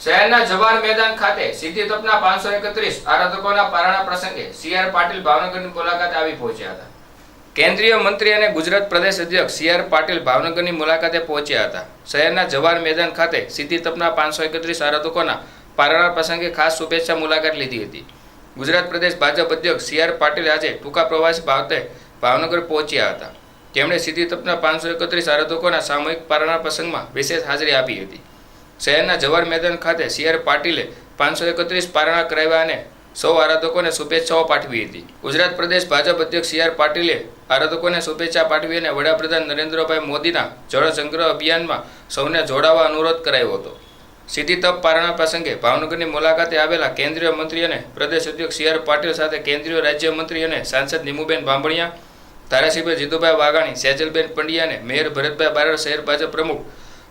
શહેરના જવાહર મેદાન ખાતે સિદ્ધિ તપના પાંચસો એકત્રીસ આરાધકોના પારણા પ્રસંગે સી આર પાટીલ ભાવનગરની મુલાકાતે આવી પહોંચ્યા હતા. કેન્દ્રીય મંત્રી અને ગુજરાત પ્રદેશ અધ્યક્ષ સી આર પાટીલ ભાવનગરની મુલાકાતે પહોંચ્યા હતા. શહેરના જવાહર મેદાન ખાતે સિદ્ધિ તપના પાંચસો એકત્રીસ આરાધકોના પારણા પ્રસંગે ખાસ શુભેચ્છા મુલાકાત લીધી હતી. ગુજરાત પ્રદેશ ભાજપ અધ્યક્ષ સી આર પાટીલ આજે ટૂંકા પ્રવાસ બાબતે ભાવનગર પહોંચ્યા હતા. તેમણે સિદ્ધિ તપના પાંચસો એકત્રીસ આરાધકોના સામૂહિક પારણા પ્રસંગમાં વિશેષ હાજરી આપી હતી. શહેરના જવાહર મેદાન ખાતે સી આર પાટીલે પાંચસો એકત્રીસ પારણા કરાવ્યા અને સૌ આરાધકોને શુભેચ્છાઓ પાઠવી હતી. ગુજરાત પ્રદેશ ભાજપ અધ્યક્ષ સી આર પાટીલે આરાધકોને શુભેચ્છા પાઠવી અને વડાપ્રધાન નરેન્દ્રભાઈ મોદીના જળ સંગ્રહ અભિયાનમાં સૌને જોડાવા અનુરોધ કરાયો હતો. સીધી તપ પારણા પ્રસંગે ભાવનગરની મુલાકાતે આવેલા કેન્દ્રીય મંત્રી અને પ્રદેશ અધ્યક્ષ સી આર પાટીલ સાથે કેન્દ્રીય રાજ્યમંત્રી અને સાંસદ નીમુબેન ભાંભણિયા, ધારાસભ્ય જીતુભાઈ વાઘાણી, સેજલબેન પંડ્યા અને મેયર ભરતભાઈ બારડ શહેર ભાજપ પ્રમુખ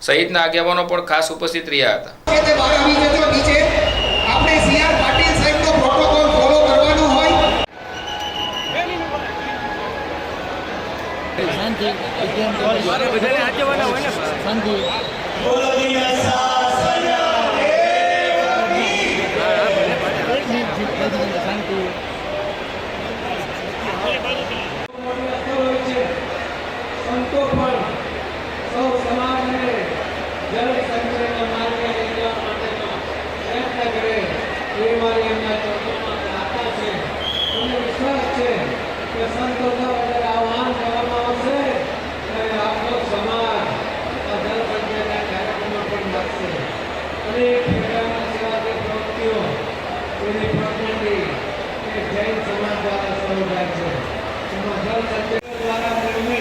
સહિતના આગેવાનો પણ ખાસ ઉપસ્થિત રહ્યા હતા કે તે બહાર આવી જજો નીચે આપણે સીઆર પાટીલ સાહેબનો પ્રોટોકોલ ફોલો કરવાનો હોય શાંતિ શાંતિ શાંતિ સંતો પણ સૌ સમાજને જળ સંચયના માર્ગે લઈ જવા માટેનો પ્રયત્ન કરે એ મારી એમના ચરણોમાં પ્રાર્થના છે મને વિશ્વાસ છે કે સંતો દ્વારા આહ્વાન કરવામાં આવશે ત્યારે આપણો સમાજ આ જળ સંચયના કાર્યક્રમમાં પણ લાગશે અને ખેડામાં સેવાની પ્રવૃત્તિઓ એની પ્રકૃતિ એ જૈન સમાજ દ્વારા સમજાય છે. એમાં જળ દ્વારા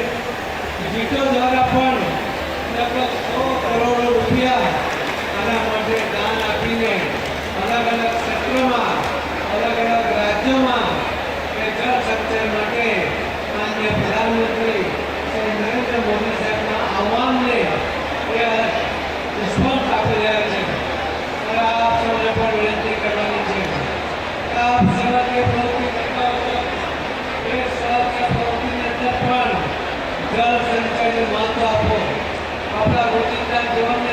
আমরা প্রতিটা জীবন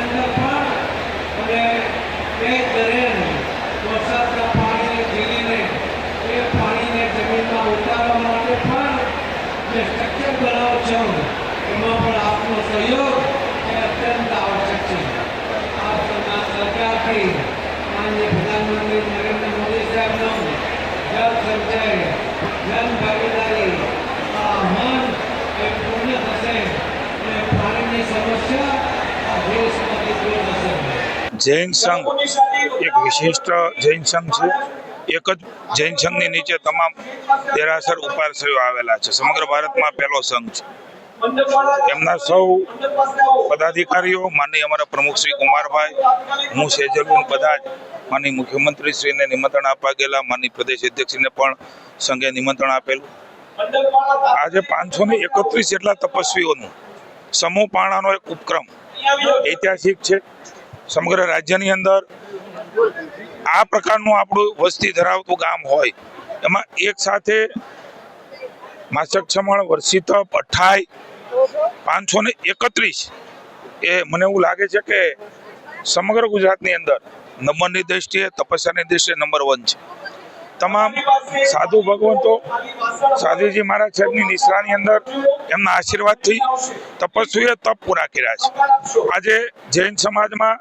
જૈન સંઘ એક વિશિષ્ટ જૈન સંઘ છે. એક જ જૈન સંઘની નીચે તમામ દેરાસર ઉપાશ્રયો આવેલા છે. સમગ્ર ભારતમાં પહેલો સંઘ છે. એમના સૌ પદાધિકારીઓ, માનનીય અમારા પ્રમુખ શ્રી કુમારભાઈ, હું સેજલું બધા જ માનની મુખ્યમંત્રી શ્રીને નિમંત્રણ આપવા ગયેલા માની પ્રદેશ અધ્યક્ષને પણ સંઘે નિમંત્રણ આપેલું. આજે પાંચસો ને એકત્રીસ જેટલા તપસ્વીઓનું સમૂહ પાણાનો એક ઉપક્રમ ઐતિહાસિક છે. સમગ્ર રાજ્યની અંદર આ પ્રકારનું આપણું વસ્તી ધરાવતું ગામ હોય, એમાં એક સાથે માસક છમણ વર્ષિતપ અઠાઈ, પાંચસો ને એકત્રીસ એ મને એવું લાગે છે કે સમગ્ર ગુજરાતની અંદર નંબરની દ્રષ્ટિએ તપસ્યાની દ્રષ્ટિએ નંબર વન છે. તમામ સાધુ ભગવંતો, સાધુજી મહારાજ સાહેબની નિશ્રાની અંદર એમના આશીર્વાદથી તપસ્વીએ તપ પૂરા કર્યા છે. આજે જૈન સમાજમાં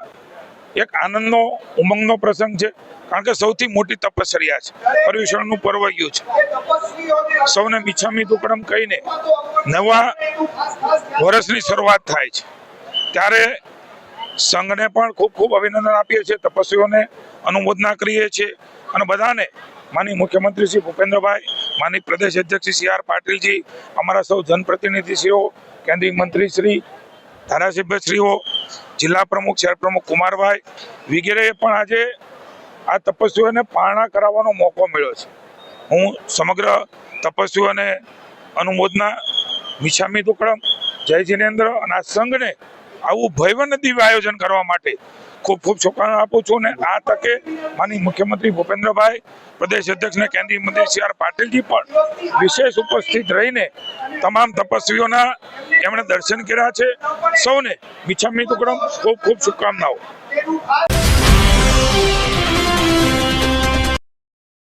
એક આનંદનો, ઉમંગનો પ્રસંગ છે, કારણ કે સૌથી મોટી તપશ્ચર્યા છે. પર્યુષણનું પર્વ ગયું છે. સૌને મિછામી દુકડમ કહીને નવા વર્ષની શરૂઆત થાય છે. ત્યારે સંઘને પણ ખૂબ ખૂબ અભિનંદન આપીએ છીએ, તપસ્વીઓને અનુમોદના કરીએ છીએ અને બધાને માની મુખ્યમંત્રી શ્રી ભૂપેન્દ્રભાઈ માની પ્રદેશ અધ્યક્ષ શ્રી સી આર પાટીલજી, અમારા સૌ જનપ્રતિનિધિશ્રીઓ, કેન્દ્રીય મંત્રી શ્રી ધારાસભ્યશ્રીઓ, જિલ્લા પ્રમુખ, શહેર પ્રમુખ કુમારભાઈ વગેરેએ પણ આજે આ તપસ્વીઓને પારણા કરાવવાનો મોકો મળ્યો છે. હું સમગ્ર તપસ્વીઓને અનુમોદના મિશામી દુકડમ, જય જિનેન્દ્ર અને આ સંઘને આવું ભયવન દિવ્ય આયોજન કરવા માટે ખૂબ ખૂબ શુભકામના આપું છું ને આ તકે માની મુખ્યમંત્રી ભૂપેન્દ્રભાઈ, પ્રદેશ અધ્યક્ષ ને કેન્દ્રીય મંત્રી સી આર પાટીલજી પણ વિશેષ ઉપસ્થિત રહીને તમામ તપસ્વીઓના એમણે દર્શન કર્યા છે. સૌને મિચ્છામી દુકડમ ખૂબ ખૂબ શુભકામનાઓ.